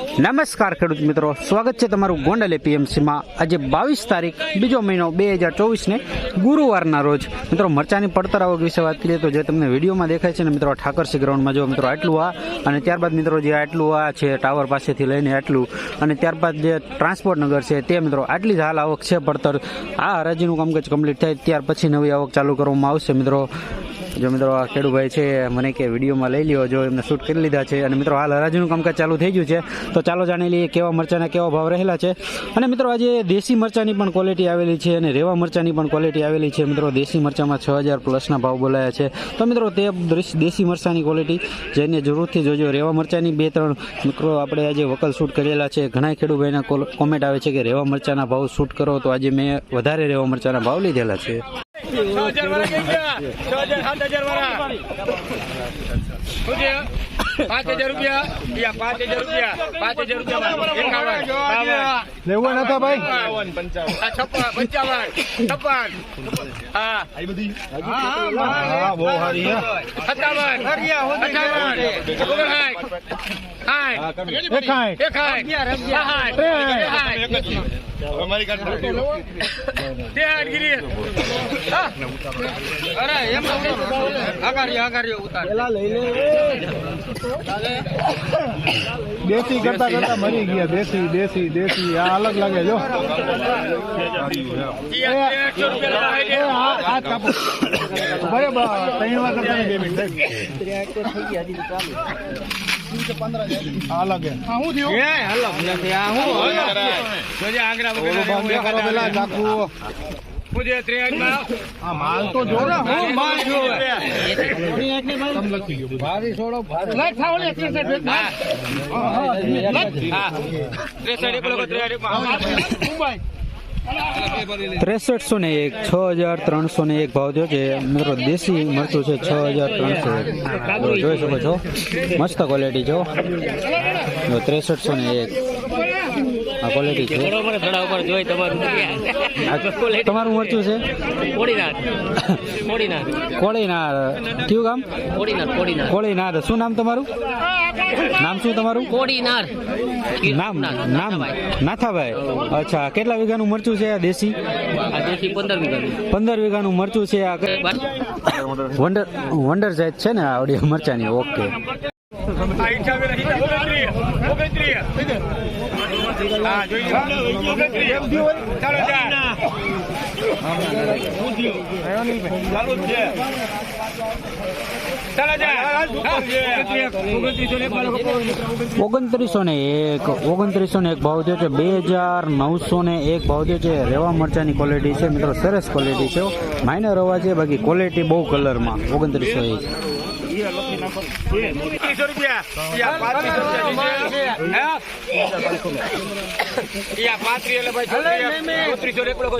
નમસ્કાર ખેડૂત મિત્રો. સ્વાગત છે તમારું ગોંડલ એપીએમસીમાં આજે બાવીસ તારીખ, બીજો મહિનો બે હજાર ચોવીસને ગુરુવારના રોજ. મિત્રો, મરચાની પડતર આવક વિશે વાત કરીએ તો જે તમને વિડીયોમાં દેખાય છે ને મિત્રો ઠાકરસી ગ્રાઉન્ડમાં જો મિત્રો આટલું આ, અને ત્યારબાદ મિત્રો જે આટલું આ છે, ટાવર પાસેથી લઈને આટલું, અને ત્યારબાદ જે ટ્રાન્સપોર્ટ નગર છે, તે મિત્રો આટલી જ હાલ આવક છે પડતર. આ હરાજીનું કામકાજ કમ્પ્લીટ થાય, ત્યાર પછી નવી આવક ચાલુ કરવામાં આવશે મિત્રો. જો મિત્રો આ ખેડૂભાઈ છે, મને કે વિડીયોમાં લઈ લ્યો, જો એમને શૂટ કરી લીધા છે. અને મિત્રો હાલ હરાજીનું કામકાજ ચાલુ થઈ ગયું છે. તો ચાલો જાણી લઈએ કેવા મરચાના કેવા ભાવ રહેલા છે. અને મિત્રો આજે દેશી મરચાની પણ ક્વોલિટી આવેલી છે અને રેવા મરચાની પણ ક્વોલિટી આવેલી છે. મિત્રો દેશી મરચામાં છ હજાર પ્લસના ભાવ બોલાયા છે. તો મિત્રો તે દૃશ- મરચાની ક્વોલિટી જઈને જરૂરથી જોજો. રેવા મરચાની બે ત્રણ મિત્રો આપણે આજે વકલ શૂટ કરેલા છે. ઘણા ખેડૂભાઈના કોમેન્ટ આવે છે કે રેવા મરચાના ભાવ શૂટ કરો તો આજે મેં વધારે રેવા મરચાના ભાવ લીધેલા છે. લેવું નતા ભાઈ? આ છપ્પન પંચાવન છપ્પન. હા. હા બહુ સારી હે. સત્તાવન. અઠાવન. ઓગણસાઠ. સાઠ દેશી કરતા કરતા મરી ગયા. દેશી દેશી દેશી. આ અલગ લાગે જો. બરાબર ત્રણ વાર કરતા બે મિનિટ. અલગ ત્રેસઠસો ને. એક છ હજાર ત્રણસો ને એક ભાવ થયો છે. મિત્રો દેશી મરચું છે છ હજાર ત્રણસો જોઈ શકો છો. મસ્ત ક્વોલિટી છો જો ત્રેસઠસો ને એક. આ ક્વોલિટી છે. આ તમારું મરચું છે? કોળીનાર કયું ગામ? કોળીનાર શું નામ તમારું? નામ શું તમારું? કોડીનાર. નામ નામ નાથાભાઈ. અચ્છા કેટલા વીઘાનું મરચું છે આ દેશી? આ દેશી પંદર વીઘાનું. મરચું છે આ વંડર વંડર જાત છે ને આવડી મરચાની. ઓકે. ઓગણત્રીસ. ને એક ઓગણત્રીસો ને એક ભાવ થયો છે. બે હજાર નવસો ને એક ભાવ થયો છે. રેવા મરચાની ક્વોલિટી છે. મિત્રો, સરસ ક્વોલિટી છે માઇનર અવાજ છે, બાકી ક્વોલિટી બહુ કલરમાં ઓગણત્રીસો એક. પાંત્રીસો ચોત્રીસ એક લોકો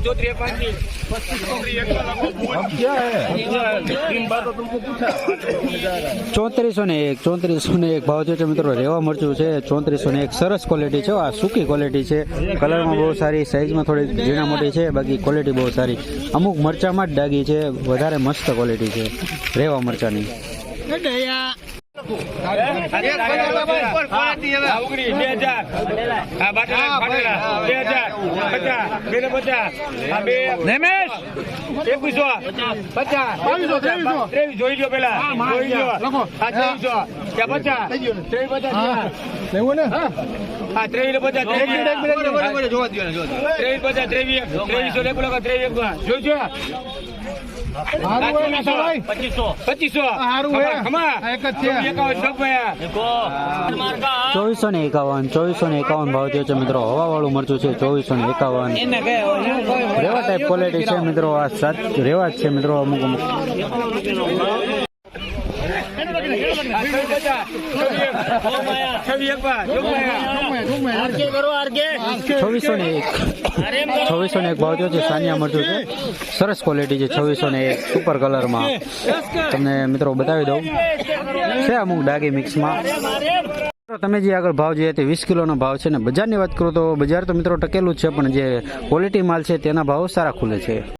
ને એક ચોત્રીસો ને એક ભાવ છે મિત્રો, રેવા મરચું છે. ચોત્રીસો ને એક સરસ ક્વોલિટી છે. આ સૂકી ક્વોલિટી છે. કલરમાં બહુ સારી સાઇઝમાં થોડી ઝીણા મોટી છે. બાકી ક્વોલિટી બહુ સારી. અમુક મરચામાં જ ડાગી છે. વધારે મસ્ત ક્વોલિટી છે રેવા મરચાની. આ ઉગડી બે હજાર આ બાટલા બાટલા બે હજાર પચાસ. બે પચાસ બે એકવીસો પચાસ ત્રેવીસ. જોઈ જોઈ ત્રેવીસો ત્રેવીસ પચાસ ચોવીસો એકાવન ચોવીસો એકાવન ભાવ છે મિત્રો. હવાવાળું મરચું છે, ચોવીસો ને એકાવન. રેવા ટાઈપ ક્વોલિટી છે મિત્રો આ સાત રેવા છે મિત્રો, અમુક અમુક. છવ્વીસ ને એક. છવ્વીસો એક ભાવ થયો છે, સાનિયા મરચું છે. સરસ ક્વોલિટી છે છવ્વીસો ને એક સુપર કલરમાં તમને મિત્રો બતાવી દઉં. છે અમુક ડાગી મિક્સમાં તમે જે આગળ ભાવ જોઈએ તે વીસ કિલોનો ભાવ છે ને, બજારની વાત કરું તો બજાર તો મિત્રો ટકેલું છે, પણ જે ક્વોલિટી માલ છે તેના ભાવ સારા ખુલે છે.